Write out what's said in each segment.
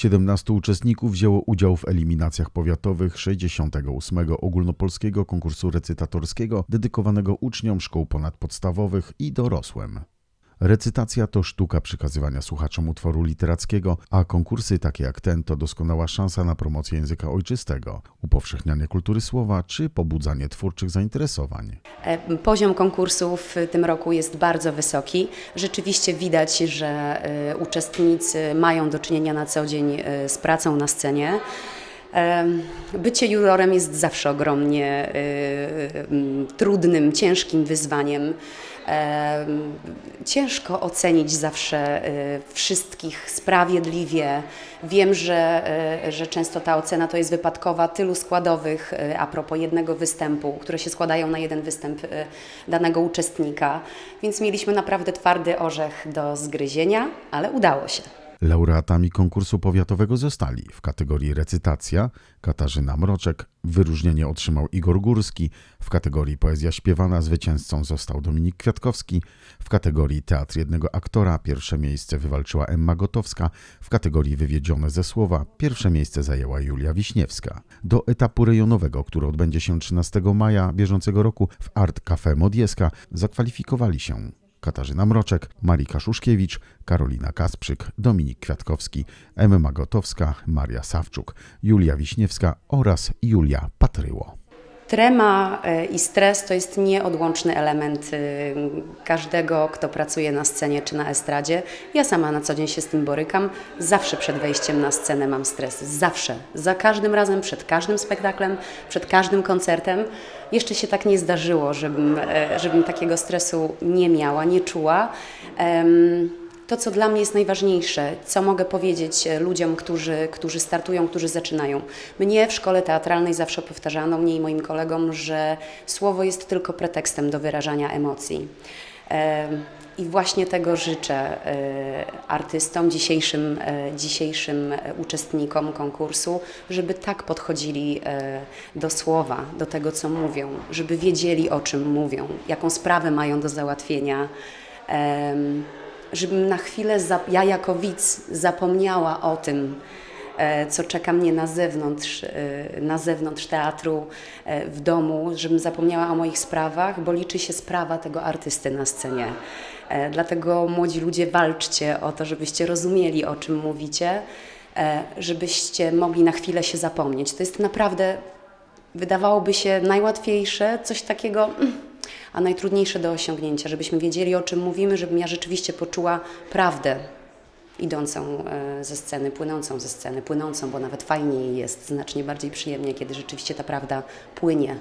17 uczestników wzięło udział w eliminacjach powiatowych 68. ogólnopolskiego konkursu recytatorskiego dedykowanego uczniom szkół ponadpodstawowych i dorosłym. Recytacja to sztuka przekazywania słuchaczom utworu literackiego, a konkursy takie jak ten to doskonała szansa na promocję języka ojczystego, upowszechnianie kultury słowa czy pobudzanie twórczych zainteresowań. E, Poziom konkursów w tym roku jest bardzo wysoki. Rzeczywiście widać, że e, uczestnicy mają do czynienia na co dzień e, z pracą na scenie. Bycie jurorem jest zawsze ogromnie e, m, trudnym, ciężkim wyzwaniem. Ciężko ocenić zawsze e, wszystkich sprawiedliwie. Wiem, że, że często ta ocena to jest wypadkowa tylu składowych a propos jednego występu, które się składają na jeden występ danego uczestnika, więc mieliśmy naprawdę twardy orzech do zgryzienia, ale udało się. Laureatami konkursu powiatowego zostali w kategorii recytacja Katarzyna Mroczek, wyróżnienie otrzymał Igor Górski, w kategorii poezja śpiewana zwycięzcą został Dominik Kwiatkowski, w kategorii teatr jednego aktora pierwsze miejsce wywalczyła Emma Gotowska, w kategorii wywiedzione ze słowa pierwsze miejsce zajęła Julia Wiśniewska. Do etapu rejonowego, który odbędzie się 13 maja bieżącego roku w Art Cafe Modieska zakwalifikowali się Katarzyna Mroczek, Marika Szuszkiewicz, Karolina Kasprzyk, Dominik Kwiatkowski, Emma Gotowska, Maria Sawczuk, Julia Wiśniewska oraz Julia Patryło. Trema e, i stres to jest nieodłączny element y, każdego, kto pracuje na scenie czy na estradzie. Ja sama na co dzień się z tym borykam. Zawsze przed wejściem na scenę mam stres. Zawsze. Za każdym razem, przed każdym spektaklem, przed każdym koncertem. Jeszcze się tak nie zdarzyło, żebym, e, żebym takiego stresu nie miała, nie czuła. Em, to, co dla mnie jest najważniejsze, co mogę powiedzieć e, ludziom, którzy, którzy startują, którzy zaczynają. Mnie w szkole teatralnej zawsze powtarzano, mnie i moim kolegom, że słowo jest tylko pretekstem do wyrażania emocji. I właśnie tego życzę e, artystom, dzisiejszym, e, dzisiejszym uczestnikom konkursu, żeby tak podchodzili do słowa, do tego, co mówią, żeby wiedzieli, o czym mówią, jaką sprawę mają do załatwienia. Żebym na chwilę, ja jako widz, zapomniała o tym, e, co czeka mnie na zewnątrz, e, na zewnątrz teatru, e, w domu, żebym zapomniała o moich sprawach, bo liczy się sprawa tego artysty na scenie. Dlatego młodzi ludzie walczcie o to, żebyście rozumieli, o czym mówicie, żebyście mogli na chwilę się zapomnieć. To jest naprawdę, wydawałoby się, najłatwiejsze, coś takiego, mm, a najtrudniejsze do osiągnięcia, żebyśmy wiedzieli, o czym mówimy, żebym ja rzeczywiście poczuła prawdę idącą e, ze sceny, płynącą ze sceny, płynącą, bo nawet fajniej jest, znacznie bardziej przyjemnie, kiedy rzeczywiście ta prawda płynie.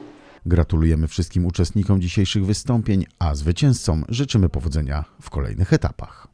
Gratulujemy wszystkim uczestnikom dzisiejszych wystąpień, a zwycięzcom życzymy powodzenia w kolejnych etapach.